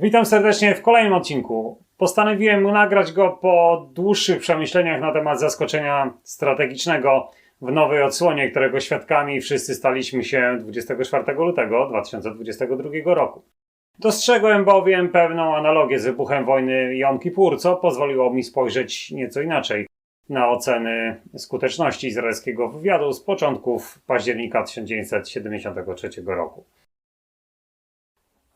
Witam serdecznie w kolejnym odcinku. Postanowiłem nagrać go po dłuższych przemyśleniach na temat zaskoczenia strategicznego w nowej odsłonie, którego świadkami wszyscy staliśmy się 24 lutego 2022 roku. Dostrzegłem bowiem pewną analogię z wybuchem wojny Jom Kippur, co pozwoliło mi spojrzeć nieco inaczej na oceny skuteczności izraelskiego wywiadu z początków października 1973 roku.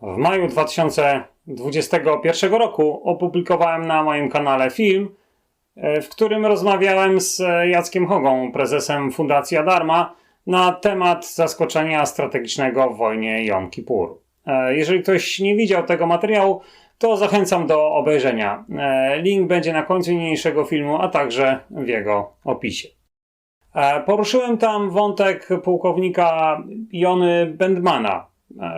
W maju 2021 roku opublikowałem na moim kanale film, e, w którym rozmawiałem z Jackiem Hogą, prezesem Fundacji Adarma, na temat zaskoczenia strategicznego w wojnie Jom Kippur. E, Jeżeli ktoś nie widział tego materiału, to zachęcam do obejrzenia. E, Link będzie na końcu niniejszego filmu, a także w jego opisie. E, Poruszyłem tam wątek pułkownika Jony Bendmana, e,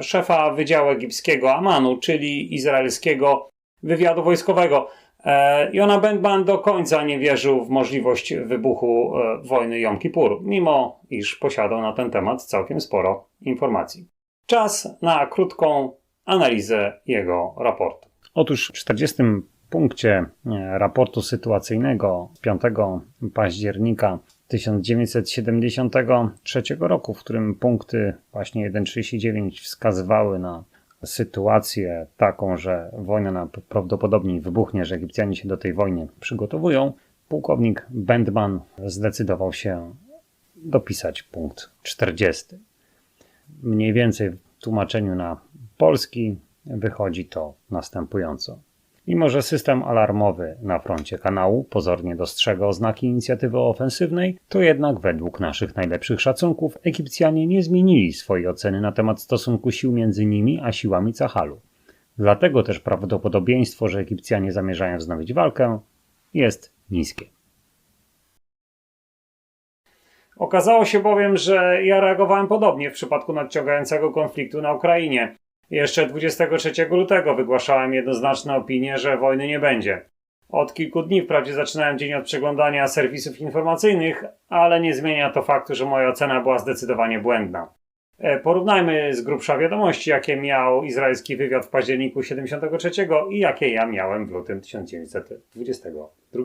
szefa Wydziału Egipskiego Amanu, czyli izraelskiego wywiadu wojskowego. E, Jona Bendman do końca nie wierzył w możliwość wybuchu e, wojny Jom Kippur, mimo iż posiadał na ten temat całkiem sporo informacji. Czas na krótką analizę jego raportu. Otóż w 40 punkcie e, raportu sytuacyjnego z 5 października 1973 roku, w którym punkty właśnie 1.39 wskazywały na sytuację taką, że wojna na- prawdopodobnie wybuchnie, że Egipcjanie się do tej wojny przygotowują, pułkownik Bendman zdecydował się dopisać punkt 40. Mniej więcej w tłumaczeniu na polski wychodzi to następująco. Mimo, że system alarmowy na froncie kanału pozornie dostrzega oznaki inicjatywy ofensywnej, to jednak według naszych najlepszych szacunków Egipcjanie nie zmienili swojej oceny na temat stosunku sił między nimi a siłami Cahalu. Dlatego też prawdopodobieństwo, że Egipcjanie zamierzają wznowić walkę, jest niskie. Okazało się bowiem, że ja reagowałem podobnie w przypadku nadciągającego konfliktu na Ukrainie. Jeszcze 23 lutego wygłaszałem jednoznaczne opinie, że wojny nie będzie. Od kilku dni wprawdzie zaczynałem dzień od przeglądania serwisów informacyjnych, ale nie zmienia to faktu, że moja ocena była zdecydowanie błędna. E, Porównajmy z grubsza wiadomości, jakie miał izraelski wywiad w październiku 73 i jakie ja miałem w lutym 1922.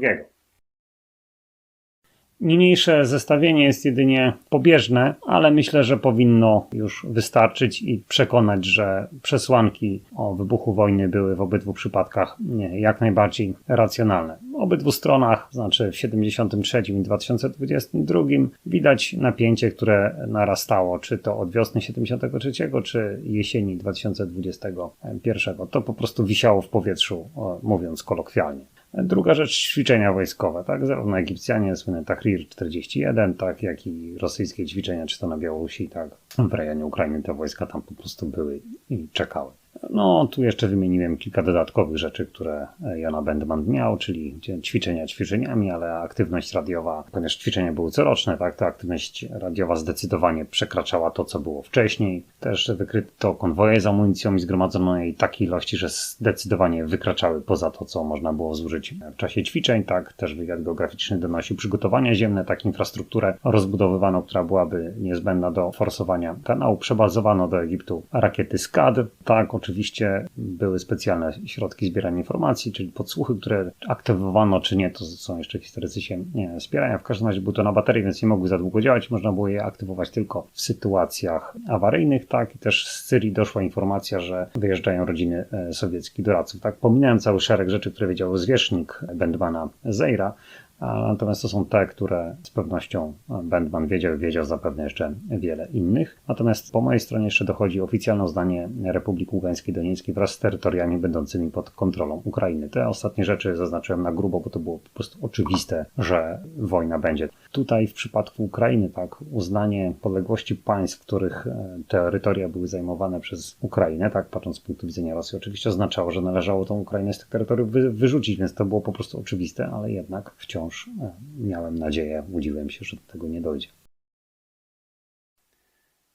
Niniejsze zestawienie jest jedynie pobieżne, ale myślę, że powinno już wystarczyć i przekonać, że przesłanki o wybuchu wojny były w obydwu przypadkach jak najbardziej racjonalne. W obydwu stronach, znaczy w 73 i 2022, widać napięcie, które narastało, czy to od wiosny 73, czy jesieni 2021. To po prostu wisiało w powietrzu, mówiąc kolokwialnie. Druga rzecz, ćwiczenia wojskowe, tak? Zarówno Egipcjanie, słynny Tahrir 41, tak, jak i rosyjskie ćwiczenia, czy to na Białorusi, tak. W rejonie Ukrainy te wojska tam po prostu były i czekały. No, tu jeszcze wymieniłem kilka dodatkowych rzeczy, które Jana Bendman miał, czyli ćwiczenia ćwiczeniami, ale aktywność radiowa, ponieważ ćwiczenia były coroczne, tak, to aktywność radiowa zdecydowanie przekraczała to, co było wcześniej. Też wykryto konwoje z amunicją i zgromadzono jej takiej ilości, że zdecydowanie wykraczały poza to, co można było zużyć w czasie ćwiczeń, tak. Też wywiad geograficzny donosił przygotowania ziemne, tak, infrastrukturę rozbudowywano, która byłaby niezbędna do forsowania kanału. Przebazowano do Egiptu rakiety SCAD, tak, oczywiście były specjalne środki zbierania informacji, czyli podsłuchy, które aktywowano czy nie, to są jeszcze historycy się nie spierają. W każdym razie był to na baterii, więc nie mogły za długo działać. Można było je aktywować tylko w sytuacjach awaryjnych, tak. I też z Syrii doszła informacja, że wyjeżdżają rodziny e, sowieckich doradców, tak. Pominąłem cały szereg rzeczy, które wiedział zwierzchnik Bendmana Zeira, Natomiast to są te, które z pewnością Bendman wiedział wiedział zapewne jeszcze wiele innych. Natomiast po mojej stronie jeszcze dochodzi oficjalne uznanie Republiki Ługańskiej Donieckiej wraz z terytoriami będącymi pod kontrolą Ukrainy. Te ostatnie rzeczy zaznaczyłem na grubo, bo to było po prostu oczywiste, że wojna będzie. Tutaj w przypadku Ukrainy, tak, uznanie podległości państw, których e, terytoria były zajmowane przez Ukrainę, tak, patrząc z punktu widzenia Rosji, oczywiście oznaczało, że należało tą Ukrainę z tych terytoriów wy, wyrzucić, więc to było po prostu oczywiste, ale jednak wciąż e, miałem nadzieję, łudziłem się, że do tego nie dojdzie.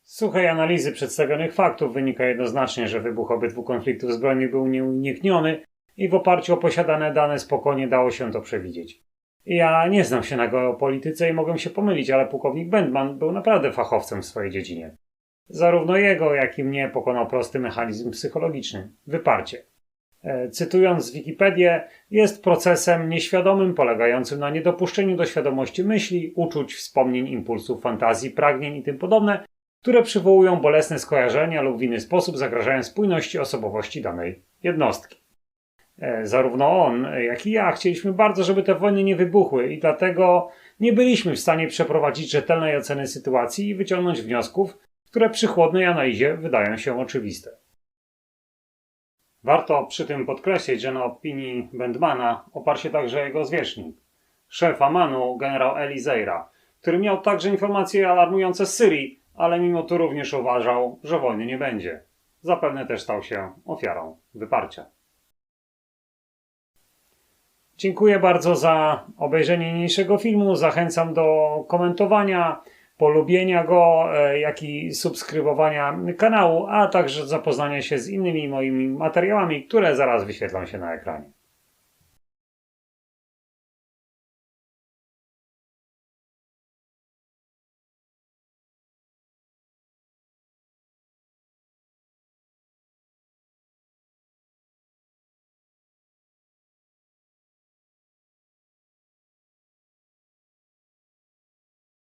Z suchej analizy przedstawionych faktów wynika jednoznacznie, że wybuch obydwu konfliktów zbrojnych był nieunikniony i w oparciu o posiadane dane spokojnie dało się to przewidzieć. Ja nie znam się na geopolityce i mogę się pomylić, ale pułkownik Bendman był naprawdę fachowcem w swojej dziedzinie. Zarówno jego, jak i mnie pokonał prosty mechanizm psychologiczny wyparcie. E, cytując Wikipedię, jest procesem nieświadomym polegającym na niedopuszczeniu do świadomości myśli, uczuć, wspomnień, impulsów, fantazji, pragnień i tym podobne, które przywołują bolesne skojarzenia lub w inny sposób zagrażają spójności osobowości danej jednostki. E, Zarówno on, jak i ja chcieliśmy bardzo, żeby te wojny nie wybuchły i dlatego nie byliśmy w stanie przeprowadzić rzetelnej oceny sytuacji i wyciągnąć wniosków, które przy chłodnej analizie wydają się oczywiste. Warto przy tym podkreślić, że na opinii Bendmana oparł się także jego zwierzchnik, szef Amanu, generał Elizeira, który miał także informacje alarmujące z Syrii, ale mimo to również uważał, że wojny nie będzie. Zapewne też stał się ofiarą wyparcia. Dziękuję bardzo za obejrzenie niniejszego filmu. Zachęcam do komentowania, polubienia go, e, jak i subskrybowania kanału, a także zapoznania się z innymi moimi materiałami, które zaraz wyświetlą się na ekranie.